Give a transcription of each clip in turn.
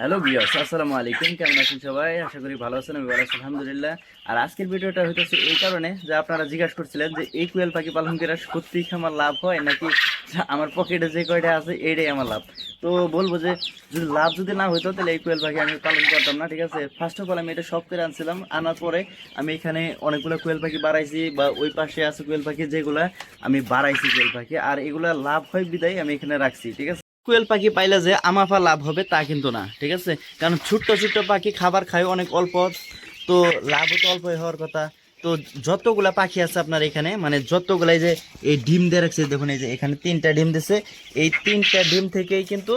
Hello বিয়ার্স আসসালামু আলাইকুম কেমন আছেন সবাই? আশা করি ভালো আছেন, আমি ভালো আছি, আলহামদুলিল্লাহ। আর আজকের ভিডিওটা হইতেছে এই কারণে যে আপনারা জিজ্ঞাসা করছিলেন যে এই কুয়েল পাখি পালন করে সত্যি কি আমার লাভ হয় নাকি আমার পকেটে যে কয়টা আছে, এইটাই আমার লাভ? তো বলব যে যদি লাভ যদি না হইতো, তাহলে এই কুয়েল পাখি আমি পালন করতাম না, ঠিক আছে? ফার্স্ট অফ অল আমি এটা শখ করে আনছিলাম। আনার পরে আমি এখানে অনেকগুলো কোয়েল পাখি বাড়াইছি বা ওই পাশে আছে কোয়েল পাখি যেগুলা আমি বাড়াইছি কোয়েল পাখি। আর এগুলা লাভ হয় বিদায় আমি এখানে রাখছি, ঠিক আছে? কোয়েল পাখি পাইলে যে আমাফা লাভ হবে তা কিন্তু না, ঠিক আছে? কারণ ছোট্ট ছোট্ট পাখি খাবার খায় অনেক অল্প, তো লাভও তো অল্পই হওয়ার কথা। তো যতগুলা পাখি আছে আপনার এখানে মানে যতগুলা এই যে এই ডিম দিয়ে রাখছে, দেখুন এই যে এখানে তিনটা ডিম দিছে, এই তিনটা ডিম থেকেই কিন্তু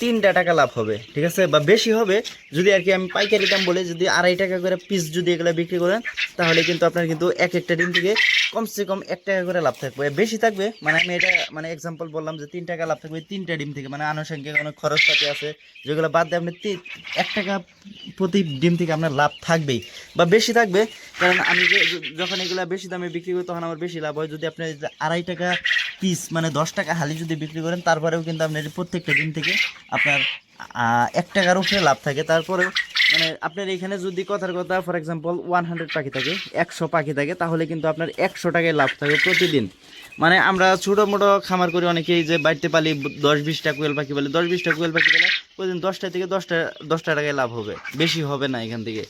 তিনটা টাকা লাভ হবে, ঠিক আছে? বা বেশি হবে, যদি আর কি আমি পাইকারি দাম বলে, যদি আড়াই টাকা করে পিস যদি এগুলো বিক্রি করেন, তাহলে কিন্তু আপনার কিন্তু এক একটা ডিম থেকে কমসে কম এক টাকা করে লাভ থাকবে। বেশি থাকবে? মানে আমি এটা মানে এক্সাম্পল বললাম যে তিন টাকা লাভ থাকবে, তিনটা ডিম থেকে। মানে আনুষঙ্গিক অনেক খরচপাতি আছে, যেগুলো বাদ দিয়ে আপনি এক টাকা প্রতি ডিম থেকে আপনার লাভ থাকবেই বা বেশি থাকবে। কারণ আমি যখন এগুলো বেশি দামে বিক্রি করি, তখন আমার বেশি লাভ হয়। যদি আপনি আড়াই টাকা পিস মানে দশ টাকা হালি যদি বিক্রি করেন, তারপরেও কিন্তু আপনার প্রত্যেকটা ডিম থেকে আপনার এক টাকার উপরে লাভ থাকে। তারপরেও মানে আপনার এখানে যদি কথার কথা ফর এক্সাম্পল ওয়ান হান্ড্রেড পাখি থাকে, একশো পাখি থাকে, তাহলে কিন্তু আপনার একশো টাকায় লাভ থাকে প্রতিদিন। মানে আমরা ছোটো মোটো খামার করি অনেকেই যে বাড়িতে পালি দশ বিশটা কোয়েল পাখি বলে দশ বিশটা কোয়েল পাখি বলে প্রতিদিন দশটা থেকে দশটা দশটা টাকায় লাভ হবে। বেশি হবে না এখান থেকে।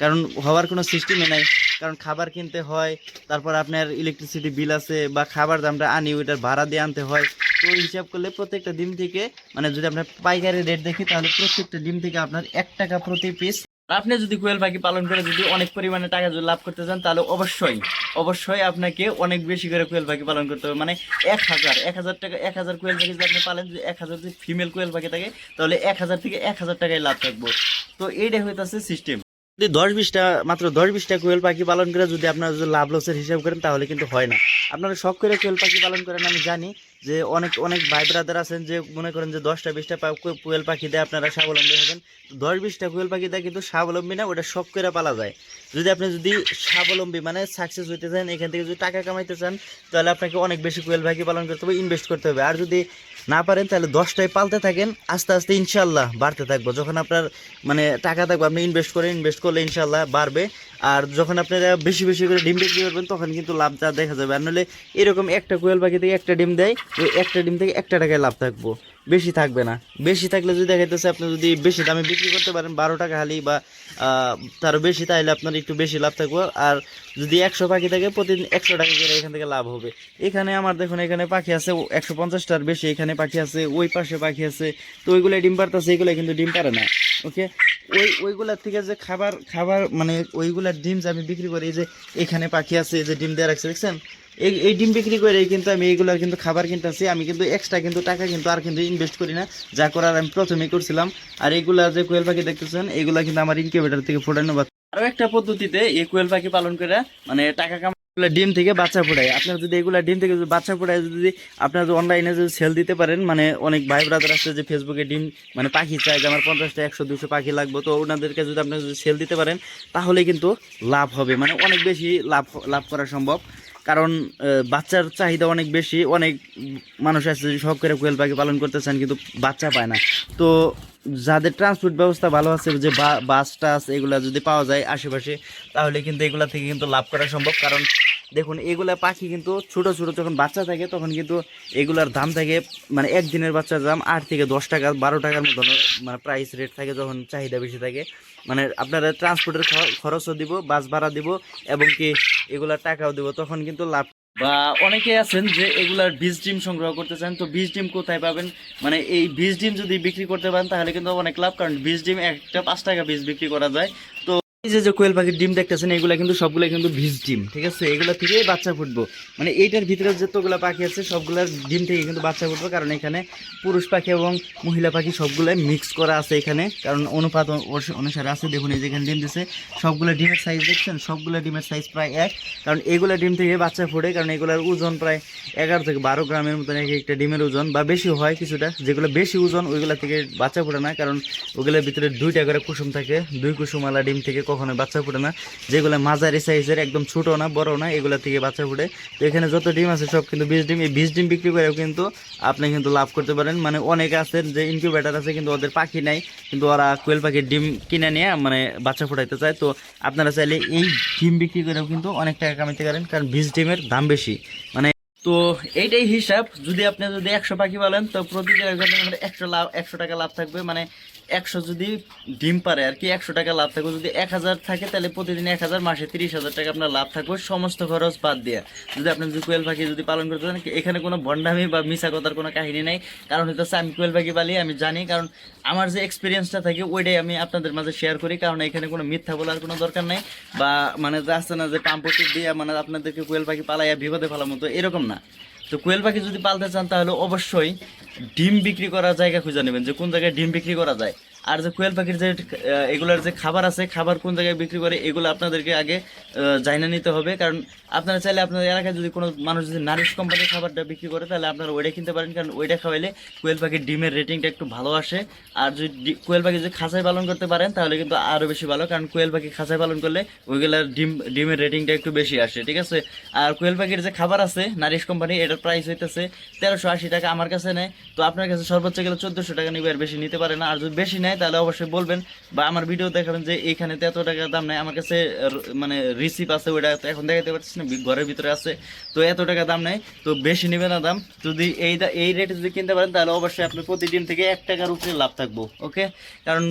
কারণ হওয়ার কোনো সিস্টেমই নাই। কারণ খাবার কিনতে হয়, তারপর আপনার ইলেকট্রিসিটি বিল আছে বা খাবার দামটা আনি, ওইটার ভাড়া দিয়ে আনতে হয়। তো হিসাব করলে প্রত্যেকটা ডিম থেকে মানে যদি আপনার পাইকারি রেট দেখি, তাহলে প্রত্যেকটা ডিম থেকে আপনার এক টাকা প্রতি পিস আপনি যদি কোয়েল পাখি পালন করে যদি অনেক পরিমাণে টাকা যদি লাভ করতে চান, তাহলে অবশ্যই অবশ্যই আপনাকে অনেক বেশি করে কোয়েল পাখি পালন করতে হবে। মানে এক হাজার এক হাজার টাকা, এক হাজার কোয়েল পাখি যদি আপনি পালেন, যদি এক হাজার যদি ফিমেল কোয়েল পাখি থাকে, তাহলে এক হাজার থেকে এক হাজার টাকায় লাভ থাকব। তো এইটাই হইতেছে সিস্টেম যদি দশ বিশটা, মাত্র দশ বিশটা কোয়েল পাখি পালন করে যদি আপনারা লাভ লসের হিসাব করেন, তাহলে কিন্তু হয় না। আপনারা শখ করে কোয়েল পাখি পালন করেন, আমি জানি যে অনেক অনেক ভাই ব্রাদার আছেন যে মনে করেন যে দশটা, বিশটা কোয়েল পাখি দিয়ে, আপনারা স্বাবলম্বী হবেন। দশ, বিশটা কোয়েল পাখি দিয়ে কিন্তু স্বাবলম্বী না, ওটা শখ করে পালা যায়। যদি আপনি যদি স্বাবলম্বী মানে সাকসেস হইতে চান, এখান থেকে যদি টাকা কামাইতে চান, তাহলে আপনাকে অনেক বেশি কোয়েল পাখি পালন করতে হবে ইনভেস্ট করতে হবে। আর যদি না পারেন, তাহলে দশটায় পালতে থাকেন, আস্তে আস্তে ইনশাল্লাহ বাড়তে থাকব। যখন আপনার মানে টাকা থাকবে, আপনি ইনভেস্ট করেন ইনভেস্ট করলে ইনশাল্লাহ বাড়বে। আর যখন আপনারা বেশি বেশি করে ডিম বিক্রি করবেন, তখন কিন্তু লাভটা দেখা যাবে। আর নাহলে এরকম একটা কোয়েল পাখি থেকে একটা ডিম দেয়, ওই একটা ডিম থেকে একটা টাকায় লাভ থাকব। বেশি থাকবে না। বেশি থাকলে যদি দেখা যাচ্ছে আপনি যদি বেশি দামে বিক্রি করতে পারেন, বারো টাকা হালি বা তারও বেশি, তাহলে আপনার একটু বেশি লাভ থাকবে। আর যদি একশো পাখি থাকে, প্রতিদিন একশো টাকা করে এখান থেকে লাভ হবে। এখানে আমার দেখুন, এখানে পাখি আছে একশো পঞ্চাশটার বেশি এখানে পাখি আছে, ওই পাশে পাখি আছে। তো ওইগুলো ডিম পারতেছে এইগুলো কিন্তু ডিম পারে না, ওকে? ওই, ওইগুলার থেকে যে খাবার খাবার মানে ওইগুলার ডিম যে আমি বিক্রি করি, এই যে এখানে পাখি আছে, এই যে ডিম দেওয়া রাখছে, দেখছেন? এই এই ডিম বিক্রি করে কিন্তু আমি এইগুলার কিন্তু খাবার কিনতেছি আমি কিন্তু এক্সট্রা কিন্তু টাকা কিন্তু আর কিন্তু ইনভেস্ট করি না। যা করার আমি প্রথমেই করছিলাম। আর এইগুলা যে কোয়েল পাখি দেখতেছেন, এগুলা কিন্তু আমার ইনকিউবেটার থেকে ফোটানো বাচ্চা আরও একটা পদ্ধতিতে এই কোয়েল পাখি পালন করে মানে টাকা কামা ডিম থেকে বাচ্চা ফোটায়। আপনার যদি এগুলা ডিম থেকে যদি বাচ্চা ফোটায়, যদি আপনার যদি অনলাইনে যদি সেল দিতে পারেন মানে অনেক ভাই ব্রাদার আছে যে ফেসবুকে ডিম মানে পাখি চাই যে আমার পঞ্চাশটা, একশো, দুশো পাখি লাগবে, তো ওনাদেরকে যদি আপনি যদি সেল দিতে পারেন, তাহলে কিন্তু লাভ হবে। মানে অনেক বেশি লাভ লাভ করা সম্ভব। কারণ বাচ্চার চাহিদা অনেক বেশি, অনেক মানুষ আছে শখ করে কোয়েল পাখি পালন করতেছেন কিন্তু বাচ্চা পায় না। তো যাদের ট্রান্সপোর্ট ব্যবস্থা ভালো আছে, যে বাস, টাস এগুলো যদি পাওয়া যায় আশেপাশে, তাহলে কিন্তু এগুলা থেকে কিন্তু লাভ করা সম্ভব। কারণ দেখুন, এগুলা পাখি কিন্তু ছোট ছোট যখন বাচ্চা থাকে, তখন কিন্তু এগুলার দাম থাকে মানে একদিনের বাচ্চার দাম আট থেকে দশ টাকা, বারো টাকার মতন মানে প্রাইস রেট থাকে, যখন চাহিদা বেশি থাকে। মানে আপনারা ট্রান্সপোর্টের খরচও দিব, বাস ভাড়া দিব, এবং কি এগুলার টাকাও দিব, তখন কিন্তু লাভ বা অনেকে আছেন যে এগুলার বীজ ডিম সংগ্রহ করতে চান, তো বীজ ডিম কোথায় পাবেন? মানে এই বীজ ডিম যদি বিক্রি করতে পারেন, তাহলে কিন্তু অনেক লাভ, কারণ বীজ ডিম একটা পাঁচ টাকা বীজ বিক্রি করা যায়। তো এই যে কোয়েল পাখির ডিম দেখতেছেন, এগুলা কিন্তু সবগুলো কিন্তু ভিজ ডিম, ঠিক আছে? এগুলা থেকেই বাচ্চা ফুটবো। মানে এইটার ভিতরে যতগুলো পাখি আছে, সবগুলোর ডিম থেকে কিন্তু বাচ্চা ফুটবো, কারণ এখানে পুরুষ পাখি এবং মহিলা পাখি সবগুলোই মিক্স করা আছে এখানে। কারণ অনুপাত অনু- অনুসারে আছে, দেখুন এই যেখানে ডিম দিছে। সবগুলো ডিমের সাইজ দেখছেন? সবগুলো ডিমের সাইজ প্রায় এক। কারণ এগুলো ডিম থেকে বাচ্চা ফোটে, কারণ এগুলোর ওজন প্রায় এগারো থেকে বারো গ্রামের মতন এক একটা ডিমের ওজন, বা বেশি হয় কিছুটা। যেগুলো বেশি ওজন, ওইগুলো থেকে বাচ্চা ফোটে না, কারণ ওগুলোর ভিতরে দুইটা করে কুসুম থাকে। দুই কুসুমওয়ালা ডিম থেকে কখনোই বাচ্চা ফুটে না। যেগুলো মাঝারি সাইজের, একদম ছোটো না বড় না, এগুলো থেকে বাচ্চা ফুটে। তো এখানে যত ডিম আছে সব কিন্তু বিশ ডিম। এই বিশ ডিম বিক্রি করেও কিন্তু আপনি কিন্তু লাভ করতে পারেন। মানে অনেকে আছেন যে ইনকিউবেটার আছে, কিন্তু ওদের পাখি নাই। কিন্তু ওরা কোয়েল পাখির ডিম কিনে নিয়ে মানে বাচ্চা ফুটাইতে চায়। তো আপনারা চাইলে এই ডিম বিক্রি করেও কিন্তু অনেক টাকা কামাইতে পারেন, কারণ বিশ ডিমের দাম বেশি। মানে তো এইটাই হিসাব। যদি আপনি যদি একশো পাখি বলেন তো প্রতি একশো লাভ, একশো টাকা লাভ থাকবে। মানে একশো যদি ডিম পারে আর কি, একশো টাকা লাভ থাকবে। যদি এক হাজার থাকে, তাহলে প্রতিদিন এক হাজার, মাসে তিরিশ হাজার টাকা আপনার লাভ থাকবে, সমস্ত খরচ বাদ দিয়ে। যদি আপনি যদি কোয়েল পাখি যদি পালন করতে চান এখানে কোনো ভণ্ডামি বা মিশা কথার কোনো কাহিনী নেই? কারণ হচ্ছে আমি কোয়েল পাখি পালি, আমি জানি, কারণ আমার যে এক্সপিরিয়েন্সটা থাকে, ওইটাই আমি আপনাদের মাঝে শেয়ার করি, কারণ এখানে কোনো মিথ্যা বলার কোনো দরকার নেই, বা মানে আসছে না যে পাম্পটি দিয়ে মানে আপনাদেরকে কোয়েল পাখি পালাইয়া বিপদে ফেলার মতো, এরকম না। তো কোয়েল পাখি যদি পালতে চান, তাহলে অবশ্যই ডিম বিক্রি করার জায়গা খুঁজে নেবেন যে কোন জায়গায় ডিম বিক্রি করা যায়। আর যে কোয়েল পাখির যে এগুলার যে খাবার আছে, খাবার কোন জায়গায় বিক্রি করে, এগুলো আপনাদেরকে আগে জানা নিতে হবে। কারণ আপনারা চাইলে আপনাদের এলাকায় যদি কোনো মানুষ যদি নারিশ কোম্পানির খাবারটা বিক্রি করে, তাহলে আপনারা ওইটা কিনতে পারেন। কারণ ওইটা খাওয়াইলে কোয়েল পাখির ডিমের রেটিংটা একটু ভালো আসে। আর যদি কোয়েল পাখি যদি খাঁচায় পালন করতে পারেন, তাহলে কিন্তু আরও বেশি ভালো। কারণ কোয়েল পাখি খাঁচায় পালন করলে ওইগুলার ডিম, ডিমের রেটিংটা একটু বেশি আসে, ঠিক আছে? আর কোয়েল পাখির যে খাবার আছে, নারিশ কোম্পানি, এটার প্রাইস হইতেছে তেরোশো আশি টাকা আমার কাছে নেয়। তো আপনার কাছে সর্বোচ্চ গেলে চোদ্দোশো টাকা নিবে, আর বেশি নিতে পারে না। আর যদি বেশি নেয় তাহলে অবশ্যই বলবেন বা আমার ভিডিও দেখাবেন যে এইখানে তো এত টাকা দাম নেয় আমার কাছে মানে রিসিপ আছে ওইটা এখন দেখাতে পারছিস না ঘরের ভিতরে আছে তো এত টাকা দাম নেয় তো বেশি নেবে না দাম। যদি এই এই রেটে যদি কিনতে পারেন তাহলে অবশ্যই আপনি প্রতিদিন থেকে এক টাকার উপরে লাভ থাকব ওকে কারণ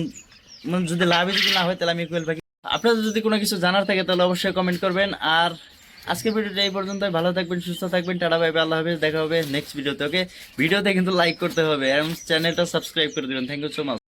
মানে যদি লাভই যদি না হয় তাহলে আমি কোয়েল পাখি আপনাদের যদি কোনো কিছু জানার থাকে তাহলে অবশ্যই কমেন্ট করবেন। আর আজকের ভিডিওটা এই পর্যন্ত ভালো থাকবেন সুস্থ থাকবেন টাটা বাই, আল্লাহ হাফিজ দেখা হবে নেক্সট ভিডিওতে ওকে ভিডিওতে কিন্তু লাইক করতে হবে এবং চ্যানেলটা সাবস্ক্রাইব করে দিবেন। Thank you so much